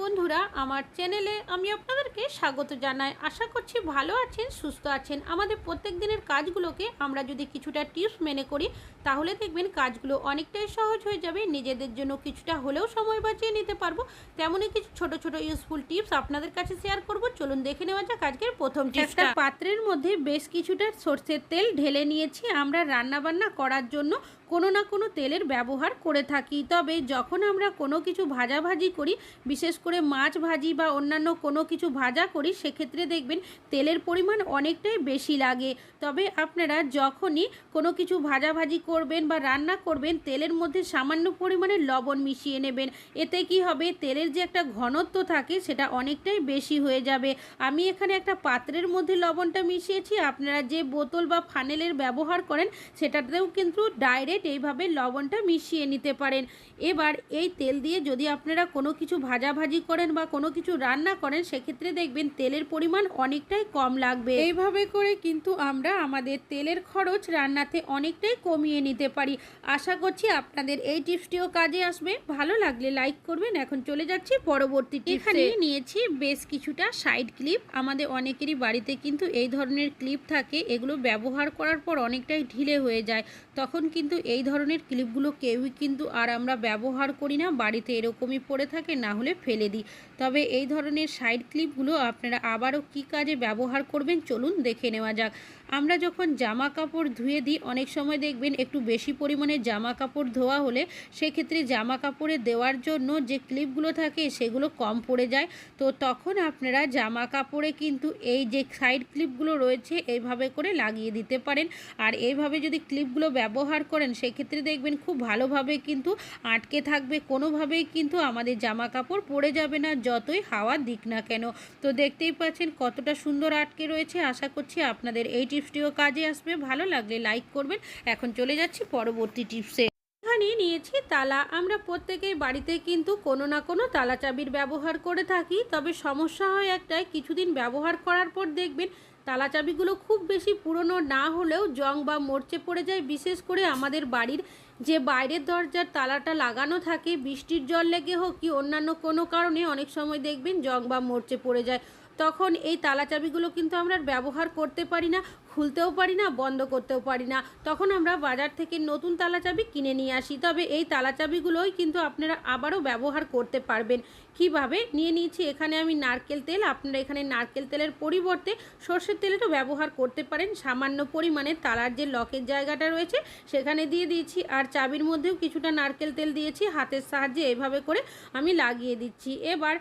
বন্ধুরা আমার চ্যানেলে আমি আপনাদেরকে স্বাগত জানাই। আশা করছি ভালো আছেন সুস্থ আছেন। আমাদের প্রত্যেক দিনের কাজগুলোকে আমরা যদি কিছুটা টিপস মেনে করি তাহলে দেখবেন কাজগুলো অনেকটাই সহজ হয়ে যাবে। নিজেদের জন্য কিছুটা হলেও সময় বাঁচিয়ে নিতে পারব। তেমনই কিছু ছোট ছোট ইউজফুল টিপস আপনাদের কাছে শেয়ার করব। চলুন দেখে নেওয়া যাক আজকের প্রথম টিপসটা পাত্রের মধ্যে বেশ কিছুটা সর্ষের তেল ঢেলে নিয়েছি। আমরা রান্নাবান্না করার জন্য কোনো না কোনো তেলের ব্যবহার করে থাকি। তবে যখন আমরা কোনো কিছু ভাজাভাজি করি বিশেষ করে মাছ ভাজি বা অন্যান্য কোনো কিছু ভাজা করি, সেক্ষেত্রে দেখবেন তেলের পরিমাণ অনেকটাই বেশি লাগে। তবে আপনারা যখনই কোনো কিছু ভাজাভাজি করবেন বা রান্না করবেন, তেলের মধ্যে সামান্য পরিমাণে লবণ মিশিয়ে নেবেন। এতে কি হবে? তেলের যে একটা ঘনত্ব থাকে, সেটা অনেকটাই বেশি হয়ে যাবে। আমি এখানে একটা পাত্রের মধ্যে লবণটা মিশিয়েছি। আপনারা যে বোতল বা ফানেলের ব্যবহার করেন, সেটাতেও কিন্তু ডাইরেক্ট এইভাবে লবণটা মিশিয়ে নিতে পারেন। এবার এই তেল দিয়ে যদি আপনারা কোনো কিছু ভাজাভাজি করেন বা কোনো কিছু রান্না করেন সেক্ষেত্রে দেখবেন তেলের পরিমাণ অনেকটাই কম লাগবে। এইভাবে করে কিন্তু আমরা আমাদের তেলের খরচ রান্নাতে অনেকটাই কমিয়ে নিতে পারি। আশা করছি আপনাদের এই টিপসটিও কাজে আসবে। ভালো লাগলে লাইক করবেন। এখন চলে যাচ্ছি পরবর্তী এখানে নিয়েছি বেশ কিছুটা সাইড ক্লিপ। আমাদের অনেকেরই বাড়িতে কিন্তু এই ধরনের ক্লিপ থাকে। এগুলো ব্যবহার করার পর অনেকটাই ঢিলে হয়ে যায়। তখন কিন্তু এই ধরনের ক্লিপগুলো কেউই কিন্তু আর আমরা ব্যবহার করি না। বাড়িতে এরকমই পড়ে থাকে না হলে ফেলে দিই। তবে এই ধরনের সাইড ক্লিপগুলো আপনারা আবারও কী কাজে ব্যবহার করবেন চলুন দেখে নেওয়া যাক। আমরা যখন জামা কাপড় ধুয়ে দিই, অনেক সময় দেখবেন একটু বেশি পরিমাণে জামা কাপড় ধোয়া হলে সেক্ষেত্রে জামা কাপড়ে দেওয়ার জন্য যে ক্লিপগুলো থাকে সেগুলো কম পড়ে যায়। তো তখন আপনারা জামা কাপড়ে কিন্তু এই যে সাইড ক্লিপগুলো রয়েছে, এইভাবে করে লাগিয়ে দিতে পারেন। আর এইভাবে যদি ক্লিপগুলো ব্যবহার করেন, সেক্ষেত্রে দেখবেন খুব ভালোভাবে কিন্তু আটকে থাকবে। কোনোভাবেই কিন্তু আমাদের জামা কাপড় পড়ে যাবে না, যতই হাওয়া দিক না কেন। তো দেখতেই পাচ্ছেন কতটা সুন্দর আটকে রয়েছে। আশা করছি আপনাদের এই টিপসটিও কাজে আসবে, ভালো লাগলে লাইক করবেন। এখন চলে যাচ্ছি পরবর্তী টিপসে। এখানে নিয়েছি, তালা। আমরা প্রত্যেকেই বাড়িতে কিন্তু কোনো না কোনো তালা চাবির ব্যবহার করে থাকি, তবে সমস্যা হয় একটাই, কিছুদিন ব্যবহার করার পর দেখবেন তালা চাবিগুলো খুব বেশি পুরনো না হলেও জং বা মরচে পড়ে যায়। বিশেষ করে আমাদের বাড়ির যে বাইরের দরজার তালাটা লাগানো থাকে, বৃষ্টির জল লেগে হোক কি অন্যান্য কোনো কারণে অনেক সময় দেখবেন জং বা মরচে পড়ে যায়। তখন এই তালা চাবিগুলো কিন্তু আমরা ব্যবহার করতে পারি না। খুলতেও পারি না, বন্ধ করতেও পারি না। তখন আমরা বাজার থেকে নতুন তালা চাবি কিনে নিয়ে আসি। তবে এই তালা চাবিগুলোই কিন্তু আপনারা আবারও ব্যবহার করতে পারবেন। কীভাবে? নিয়ে নিয়েছি। এখানে আমি নারকেল তেল। আপনারা এখানে নারকেল তেলের পরিবর্তে সর্ষের তেলটাও ব্যবহার করতে পারেন। সামান্য পরিমাণে তালার যে লকের জায়গাটা রয়েছে, সেখানে দিয়ে দিয়েছি। আর চাবির মধ্যেও কিছুটা নারকেল তেল দিয়েছি। হাতের সাহায্যে এভাবে করে আমি লাগিয়ে দিচ্ছি। এবার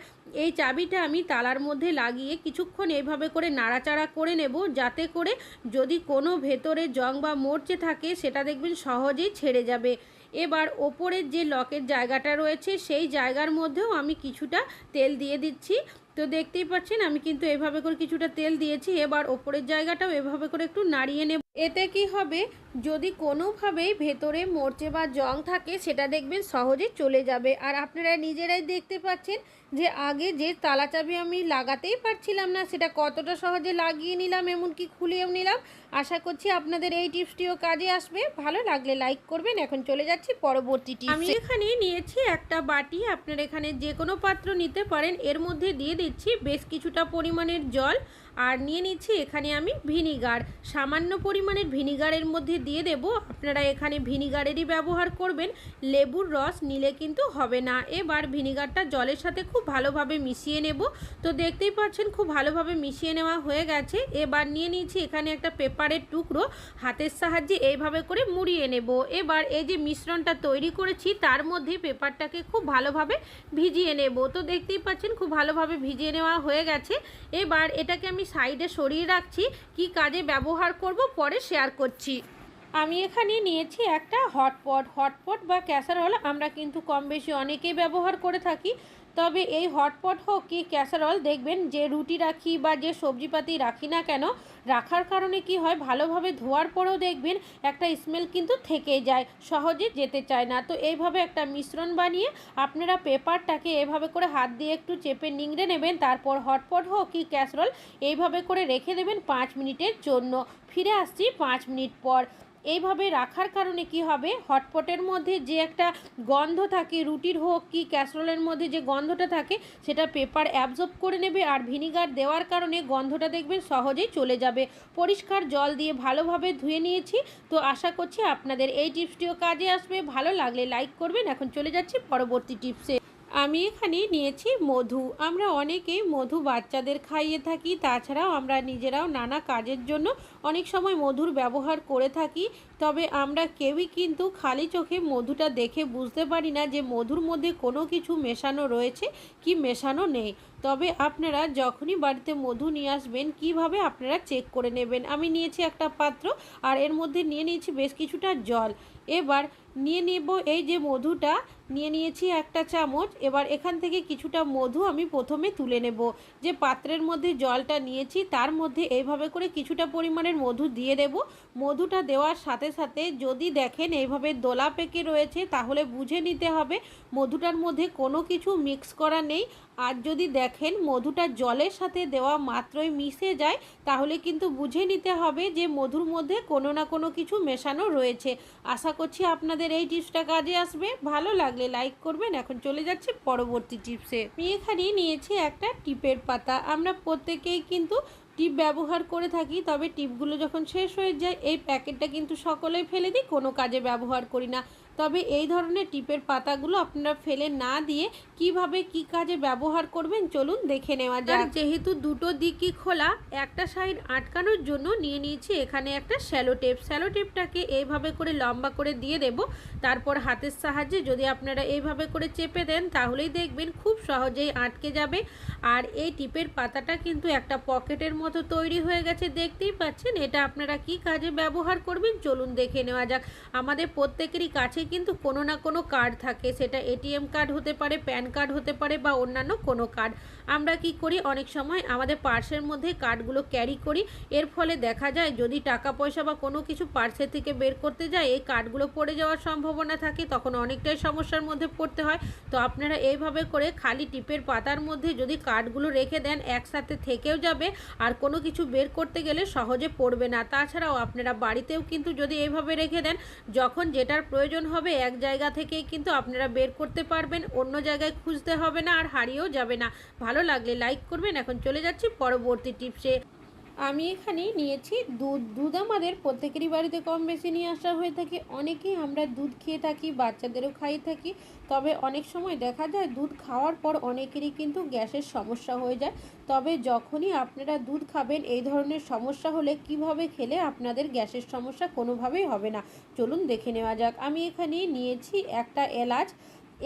এই চাবিটা আমি তালার মধ্যে লাগিয়ে কিছুক্ষণ এইভাবে করে নাড়াচাড়া করে নেব। যাতে করে যদি কোনো ভেতরে জং বা মরচে থাকে, সেটা দেখবেন সহজেই ছেড়ে যাবে। এবার ওপরের যে লকের জায়গাটা রয়েছে, সেই জায়গার মধ্যেও আমি কিছুটা তেল দিয়ে দিচ্ছি। তো দেখতেই পাচ্ছেন, আমি কিন্তু এভাবে করে কিছুটা তেল দিয়েছি। এবার ওপরের জায়গাটাও এভাবে করে একটু নাড়িয়ে নেব। এতে কি হবে? যদি কোনোভাবেই ভেতরে মরচে বা জং থাকে, সেটা দেখবেন সহজে চলে যাবে। আর আপনারা নিজেরাই দেখতে পাচ্ছেন যে আগে যে তালা চাবি আমি লাগাতেই পারছিলাম না, সেটা কতটা সহজে লাগিয়ে নিলাম, এমনকি খুলিয়েও নিলাম। আশা করছি আপনাদের এই টিপসটিও কাজে আসবে। ভালো লাগলে লাইক করবেন। এখন চলে যাচ্ছি পরবর্তী টিপস। আমি এখানে নিয়েছি একটা বাটি। আপনারা এখানে যে কোনো পাত্র নিতে পারেন। এর মধ্যে দিয়ে দিচ্ছি বেশ কিছুটা পরিমাণের জল। আর নিয়ে নিচ্ছি এখানে আমি ভিনিগার। সামান্য পরিমাণের ভিনিগারের মধ্যে দিয়ে দেব। আপনারা এখানে ভিনিগারেরই ব্যবহার করবেন। লেবুর রস নিলে কিন্তু হবে না। এবার ভিনিগারটা জলের সাথে খুব ভালোভাবে মিশিয়ে নেব। তো দেখতেই পাচ্ছেন, খুব ভালোভাবে মিশিয়ে নেওয়া হয়ে গেছে। এবার নিয়ে নিচ্ছি এখানে একটা পেপারের টুকরো। হাতের সাহায্যে এইভাবে করে মুড়িয়ে নেব। এবার এই যে মিশ্রণটা তৈরি করেছি, তার মধ্যে পেপারটাকে খুব ভালোভাবে ভিজিয়ে নেব। তো দেখতেই পাচ্ছেন, খুব ভালোভাবে ভিজিয়ে নেওয়া হয়ে গেছে। এবার এটাকে আমি সাইডে সরিয়ে রাখছি, কি কাজে ব্যবহার করব পরে শেয়ার করছি। আমি এখানে নিয়েছি একটা হটপট হটপট বা ক্যাসারোল আমরা কিন্তু কম বেশি অনেকেই ব্যবহার করে থাকি। তবে এই হটপট হোক কি ক্যাসারল, দেখবেন যে রুটি রাখি বা যে সবজিপাতি রাখি না কেন, রাখার কারণে কি হয়, ভালোভাবে ধোয়ার পরেও দেখবেন একটা স্মেল কিন্তু থেকেই যায়, সহজে যেতে চায় না। তো এইভাবে একটা মিশ্রণ বানিয়ে আপনারা পেপারটাকে এভাবে করে হাত দিয়ে একটু চেপে নিংড়ে নেবেন, তারপর হটপট হোক কি ক্যাসারল, এইভাবে করে রেখে দেবেন পাঁচ মিনিটের জন্য। ফিরে আসছি পাঁচ মিনিট পর। এইভাবে রাখার কারণে কি হবে? হটপটের মধ্যে যে একটা গন্ধ থাকে, রুটির হোক কি ক্যাসরোলের মধ্যে যে গন্ধটা থাকে, সেটা পেপার অ্যাবজর্ব করে নেবে আর ভিনিগার দেওয়ার কারণে গন্ধটা দেখবেন সহজেই চলে যাবে। পরিষ্কার জল দিয়ে ভালোভাবে ধুয়ে নিয়েছি। তো আশা করছি আপনাদের এই টিপসটিও কাজে আসবে। ভালো লাগলে লাইক করবেন। এখন চলে যাচ্ছি পরবর্তী টিপসে। আমি এখানে নিয়েছি মধু। আমরা অনেকেই মধু বাচ্চাদের খাইয়ে থাকি, তাছাড়াও আমরা নিজেরাও নানা কাজের জন্য অনেক সময় মধুর ব্যবহার করে থাকি। তবে আমরা কেউই কিন্তু খালি চোখে মধুটা দেখে বুঝতে পারি না যে মধুর মধ্যে কোনো কিছু মেশানো রয়েছে কি মেশানো নেই। তবে আপনারা যখনই বাড়িতে মধু নিয়ে আসবেন, কীভাবে আপনারা চেক করে নেবেন? আমি নিয়েছি একটা পাত্র আর এর মধ্যে নিয়ে নিয়েছি বেশ কিছুটা জল। এবার নিয়ে নেব, এই যে মধুটা, নিয়ে নিয়েছি একটা চামচ। এবার এখান থেকে কিছুটা মধু আমি প্রথমে তুলে নেব। যে পাত্রের মধ্যে জলটা নিয়েছি, তার মধ্যে এইভাবে করে কিছুটা পরিমাণের মধু দিয়ে দেব। মধুটা দেওয়ার সাথে সাথে যদি দেখেন এইভাবে দোলা পেকে রয়েছে, তাহলে বুঝে নিতে হবে মধুটার মধ্যে কোনো কিছু মিক্স করা নেই। আর যদি দেখেন মধুটা জলের সাথে দেওয়া মাত্রই মিশে যায়, তাহলে কিন্তু বুঝে নিতে হবে যে মধুর মধ্যে কোনো না কোনো কিছু মেশানো রয়েছে। আশা করছি আপনাদের এই টিপসটা কাজে আসবে। ভালো লাগলে লাইক করবেন। এখন চলে যাচ্ছি পরবর্তী টিপসে। আমি এখানে নিয়েছি একটা টিপের পাতা। আমরা প্রত্যেকেই কিন্তু টিপ ব্যবহার করে থাকি, তবে টিপগুলো যখন শেষ হয়ে যায়, এই প্যাকেটটা কিন্তু সকলেই ফেলে দিই, কোনো কাজে ব্যবহার করি না। তবে এই ধরনের টিপের পাতাগুলো আপনারা ফেলে না দিয়ে কীভাবে কি কাজে ব্যবহার করবেন চলুন দেখে নেওয়া যাক। যেহেতু দুটো দিকই খোলা একটা সাইড আটকানোর জন্য নিয়ে নিয়েছি এখানে একটা শ্যালো টেপ। শ্যালো টেপটাকে এইভাবে করে লম্বা করে দিয়ে দেব। তারপর হাতের সাহায্যে যদি আপনারা এইভাবে করে চেপে দেন তাহলেই দেখবেন খুব সহজেই আটকে যাবে। আর এই টিপের পাতাটা কিন্তু একটা পকেটের মতো তৈরি হয়ে গেছে দেখতেই পাচ্ছেন। এটা আপনারা কি কাজে ব্যবহার করবেন চলুন দেখে নেওয়া যাক। আমাদের প্রত্যেকেরই কাছে কিন্তু কোনো না কোনো কার্ড থাকে। সেটা এটিএম কার্ড হতে পারে, প্যান কার্ড হতে পারে বা অন্যান্য কোনো কার্ড। আমরা কি করি? অনেক সময় আমাদের পার্সের মধ্যে কার্ডগুলো ক্যারি করি। এর ফলে দেখা যায় যদি টাকা পয়সা বা কোনো কিছু পার্সের থেকে বের করতে যায়, এই কার্ডগুলো পড়ে যাওয়ার সম্ভাবনা থাকে, তখন অনেকটাই সমস্যার মধ্যে পড়তে হয়। তো আপনারা এইভাবে করে খালি টিপের পাতার মধ্যে যদি কার্ডগুলো রেখে দেন, একসাথে থেকেও যাবে। আর কোনো কিছু বের করতে গেলে সহজে পড়বে না। তাছাড়াও আপনারা বাড়িতেও কিন্তু যদি এইভাবে রেখে দেন, যখন যেটার প্রয়োজন হবে, এক জায়গা থেকেই কিন্তু আপনারা বের করতে পারবেন, অন্য জায়গায় খুঁজতে হবে না আর হারিয়েও যাবে না। ভালো লাগলে লাইক করবেন। এখন চলে যাচ্ছি পরবর্তী টিপসে। আমি এখানে নিয়েছি দুধ। দুধ আমাদের প্রত্যেকেরই বাড়িতে কম বেশি নিয়ে আসা হয়ে থাকে। অনেকেই আমরা দুধ খেয়ে থাকি, বাচ্চাদেরও খাই থাকি। তবে অনেক সময় দেখা যায় দুধ খাওয়ার পর অনেকেরই কিন্তু গ্যাসের সমস্যা হয়ে যায়। তবে যখনই আপনারা দুধ খাবেন, এই ধরনের সমস্যা হলে কীভাবে খেলে আপনাদের গ্যাসের সমস্যা কোনোভাবেই হবে না। চলুন দেখে নেওয়া যাক। আমি এখানে নিয়েছি একটা এলাচ।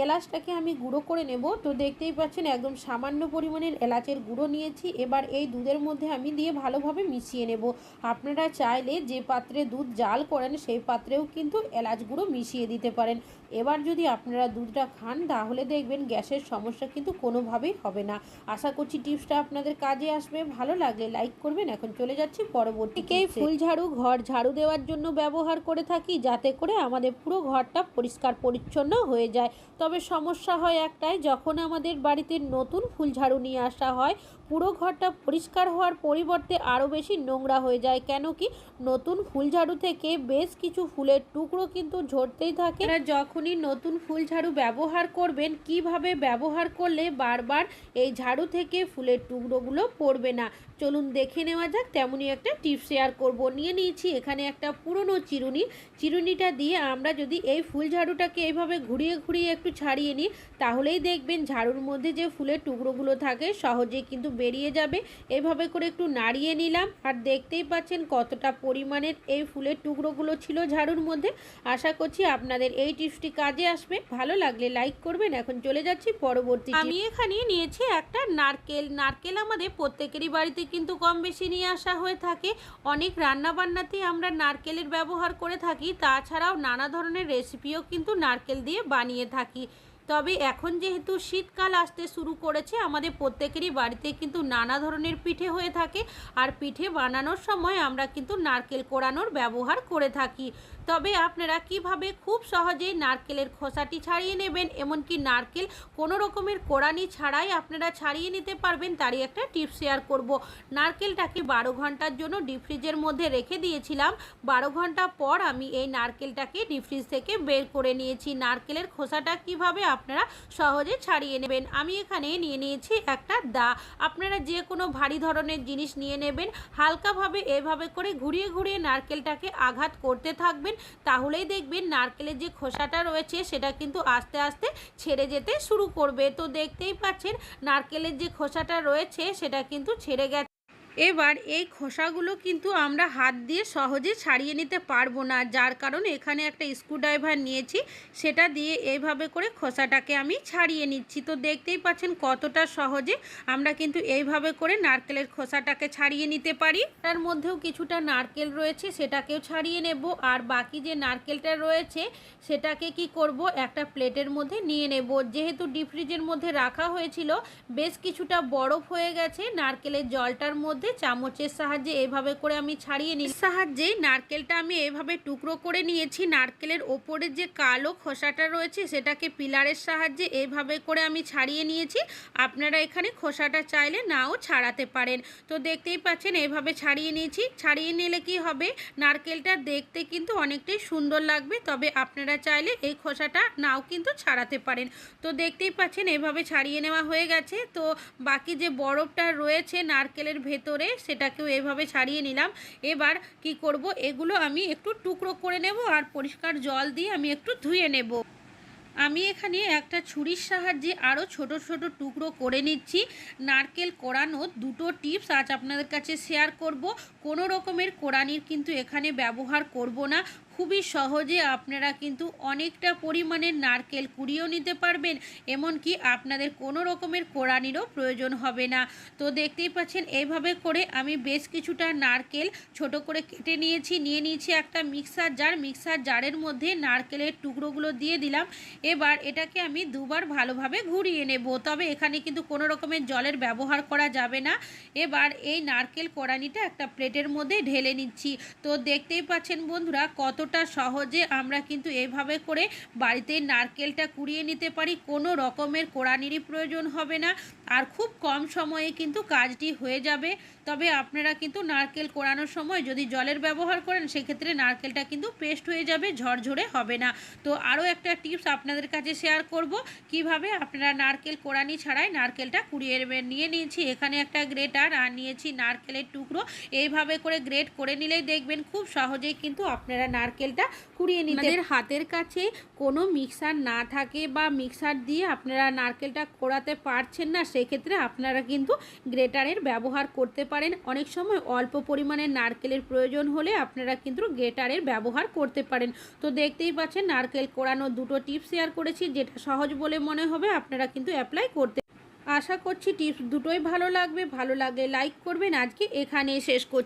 এলাচটাকে আমি গুঁড়ো করে নেব। তো দেখতেই পাচ্ছেন একদম সামান্য পরিমাণের এলাচের গুঁড়ো নিয়েছি। এবার এই দুধের মধ্যে আমি দিয়ে ভালোভাবে মিশিয়ে নেব। আপনারা চাইলে যে পাত্রে দুধ জাল করেন সেই পাত্রেও কিন্তু এলাচ গুঁড়ো মিশিয়ে দিতে পারেন। এবার যদি আপনারা দুধটা খান তাহলে দেখবেন গ্যাসের সমস্যা কিন্তু কোনোভাবেই হবে না। আশা করছি টিপসটা আপনাদের কাজে আসবে। ভালো লাগলে লাইক করবেন। এখন চলে যাচ্ছি পরবর্তীকেই ফুল ঝাড়ু ঘর ঝাড়ু দেওয়ার জন্য ব্যবহার করে থাকি যাতে করে আমাদের পুরো ঘরটা পরিষ্কার পরিচ্ছন্ন হয়ে যায়। তবে সমস্যা হয় একটাই যখন আমাদের বাড়িতে নতুন ফুল ঝাড়ু নিয়ে আসা হয় পুরো ঘরটা পরিষ্কার হওয়ার পরিবর্তে আরও বেশি নোংরা হয়ে যায়। কেন কি নতুন ফুল ঝাড়ু থেকে বেশ কিছু ফুলের টুকরো কিন্তু ঝরতেই থাকে। যখনই নতুন ফুল ঝাড়ু ব্যবহার করবেন, কীভাবে ব্যবহার করলে বারবার এই ঝাড়ু থেকে ফুলের টুকরোগুলো পড়বে না? চলুন দেখে নেওয়া যাক তেমনই একটা টিপস শেয়ার করব। নিয়ে নিয়েছি এখানে একটা পুরনো চিরুনি। চিরুনিটা দিয়ে আমরা যদি এই ফুল ঝাড়ুটাকে এইভাবে ঘুরিয়ে ঘুরিয়ে একটু ছাড়িয়ে নিই, তাহলেই দেখবেন ঝাড়ুর মধ্যে যে ফুলের টুকরোগুলো থাকে, সহজেই কিন্তু বেরিয়ে যাবে। এভাবে করে একটু নাড়িয়ে নিলাম। আর দেখতেই পাচ্ছেন কতটা পরিমাণের এই ফুলের টুকরোগুলো ছিল ঝাড়ুর মধ্যে। আশা করছি আপনাদের এই টিপসটি কাজে আসবে। ভালো লাগলে লাইক করবেন। এখন চলে যাচ্ছি পরবর্তী আমি এখানে নিয়েছি একটা নারকেল। নারকেল আমাদের প্রত্যেকেরই বাড়িতে কিন্তু কম বেশি নিয়ে আসা হয়ে থাকে। অনেক রান্নাবান্নাতেই আমরা নারকেলের ব্যবহার করে থাকি। তাছাড়াও নানা ধরনের রেসিপিও কিন্তু নারকেল দিয়ে বানিয়ে থাকি। তবে এখন যেহেতু শীতকাল আসতে শুরু করেছে, আমাদের প্রত্যেকেরই বাড়িতে কিন্তু নানা ধরনের পিঠে হয়ে থাকে। আর পিঠে বানানোর সময় আমরা কিন্তু নারকেল কোড়ানোর ব্যবহার করে থাকি। তবে আপনারা কীভাবে খুব সহজেই নারকেলের খোসাটি ছাড়িয়ে নেবেন, এমনকি নারকেল কোনো রকমের কোড়ানি ছাড়াই আপনারা ছাড়িয়ে নিতে পারবেন, তারই একটা টিপস শেয়ার করব। নারকেলটাকে বারো ঘণ্টার জন্য ডিপ ফ্রিজের মধ্যে রেখে দিয়েছিলাম। বারো ঘণ্টা পর আমি এই নারকেলটাকে ডিপ ফ্রিজ থেকে বের করে নিয়েছি। নারকেলের খোসাটা কীভাবে আপনারা সহজে ছাড়িয়ে নেবেন, আমি এখানে নিয়ে নিয়েছি একটা দা। আপনারা যে কোনো ভারী ধরনের জিনিস নিয়ে নেবেন, হালকাভাবে এভাবে করে ঘুরিয়ে ঘুরিয়ে নারকেলটাকে আঘাত করতে থাকবেন তাহলেই দেখবেন নারকেলের যে খোসাটা রয়েছে, সেটা কিন্তু আস্তে আস্তে ছেড়ে যেতে শুরু করবে। তো দেখতেই পাচ্ছেন, নারকেলের যে খোসাটা রয়েছে, সেটা কিন্তু ছেড়ে গেছে। এবার এই খোসাগুলো কিন্তু আমরা হাত দিয়ে সহজে ছাড়িয়ে নিতে পারব না। যার কারণে এখানে একটা স্ক্রুড্রাইভার নিয়েছি, সেটা দিয়ে এইভাবে করে খোসাটাকে আমি ছাড়িয়ে নিচ্ছি। তো দেখতেই পাচ্ছেন কতটা সহজে আমরা কিন্তু এইভাবে করে নারকেলের খোসাটাকে ছাড়িয়ে নিতে পারি। তার মধ্যেও কিছুটা নারকেল রয়েছে, সেটাকেও ছাড়িয়ে নেব। আর বাকি যে নারকেলটা রয়েছে, সেটাকে কি করব, একটা প্লেটের মধ্যে নিয়ে নেব। যেহেতু ডিপ ফ্রিজের মধ্যে রাখা হয়েছিল, বেশ কিছুটা বরফ হয়ে গেছে, নারকেলের জলটার মধ্যে চামচের সাহায্যে এভাবে করে আমি ছাড়িয়ে নিই। সাহায্যে নারকেলটা আমি এভাবে টুকরো করে নিয়েছি। নারকেলের ওপরের যে কালো খোসাটা রয়েছে, সেটাকে পিলারের সাহায্যে এভাবে করে আমি ছাড়িয়ে নিয়েছি। আপনারা এখানে খোসাটা চাইলে নাও ছাড়াতে পারেন। তো দেখতেই পাচ্ছেন, এভাবে ছাড়িয়ে নিয়েছি। ছাড়িয়ে নিলে কি হবে? নারকেলটা দেখতে কিন্তু অনেকটাই সুন্দর লাগবে, তবে আপনারা চাইলে এই খোসাটা নাও কিন্তু ছাড়াতে পারেন। তো দেখতেই পাচ্ছেন, এভাবে ছাড়িয়ে নেওয়া হয়ে গেছে। তো বাকি যে বরফটা রয়েছে নারকেলের ভেতরে সেটাকেও এভাবে ছাড়িয়ে নিলাম। এবার কি করব? এগুলো আমি একটু টুকরো করে নেব আর পরিষ্কার জল দিয়ে আমি একটু ধুয়ে নেব। আমি এখানে একটা ছুরির সাহায্যে আরও ছোট ছোট টুকরো করে নিচ্ছি। নারকেল কোড়ানোর দুটো টিপস আজ আপনাদের কাছে শেয়ার করব। কোনো রকমের কোড়ানির কিন্তু এখানে ব্যবহার করব না। খুবই সহজে আপনারা কিন্তু অনেকটা পরিমাণের নারকেল কুড়িয়েও নিতে পারবেন, এমনকি আপনাদের কোনো রকমের কোড়ানিরও প্রয়োজন হবে না। তো দেখতেই পাচ্ছেন, এইভাবে করে আমি বেশ কিছুটা নারকেল ছোট করে কেটে নিয়েছি, নিয়ে নিয়েছি একটা মিক্সার জার। মিক্সার জারের মধ্যে নারকেলের টুকরোগুলো দিয়ে দিলাম। এবার এটাকে আমি দুবার ভালোভাবে ঘুরিয়ে নেব। তবে এখানে কিন্তু কোনো রকমের জলের ব্যবহার করা যাবে না। এবার এই নারকেল কোড়ানিটা একটা প্লেটের মধ্যে ঢেলে নিচ্ছি। তো দেখতেই পাচ্ছেন বন্ধুরা কতটা সহজে আমরা কিন্তু এভাবে করে বাড়িতে নারকেলটা কুড়িয়ে নিতে পারি, কোনো রকমের কোড়ানিরই প্রয়োজন হবে না। আর খুব কম সময়ে কিন্তু কাজটি হয়ে যাবে। তবে আপনারা কিন্তু নারকেল কোড়ানোর সময় যদি জলের ব্যবহার করেন, সেক্ষেত্রে নারকেলটা কিন্তু পেস্ট হয়ে যাবে, ঝরঝরে হবে না। তো আরও একটা টিপস আপনাদের কাছে শেয়ার করব, কীভাবে আপনারা নারকেল কোড়ানি ছাড়াই নারকেলটা কুড়িয়ে নিয়ে নিয়েছি এখানে একটা গ্রেটার আর নিয়েছি নারকেলের টুকরো। এইভাবে করে গ্রেট করে নিলেই দেখবেন খুব সহজেই কিন্তু আপনারা নারকেলটা কুড়িয়ে নিতে হাতের কাছে কোনো মিক্সার না থাকে বা মিক্সার দিয়ে আপনারা নারকেলটা কোড়াতে পারছেন না, সেক্ষেত্রে আপনারা কিন্তু গ্রেটারের ব্যবহার করতে পারেন। অনেক সময় অল্প পরিমাণে নারকেলের প্রয়োজন হলে আপনারা কিন্তু গ্রেটারের ব্যবহার করতে পারেন। তো দেখতেই পাচ্ছেন, নারকেল কোড়ানোর দুটো টিপস শেয়ার করেছি, যেটা সহজ বলে মনে হবে, আপনারা কিন্তু অ্যাপ্লাই করতে আশা করছি টিপস দুটোই ভালো লাগবে। ভালো লাগলে লাইক করবেন। আজকে এখানে শেষ করছি।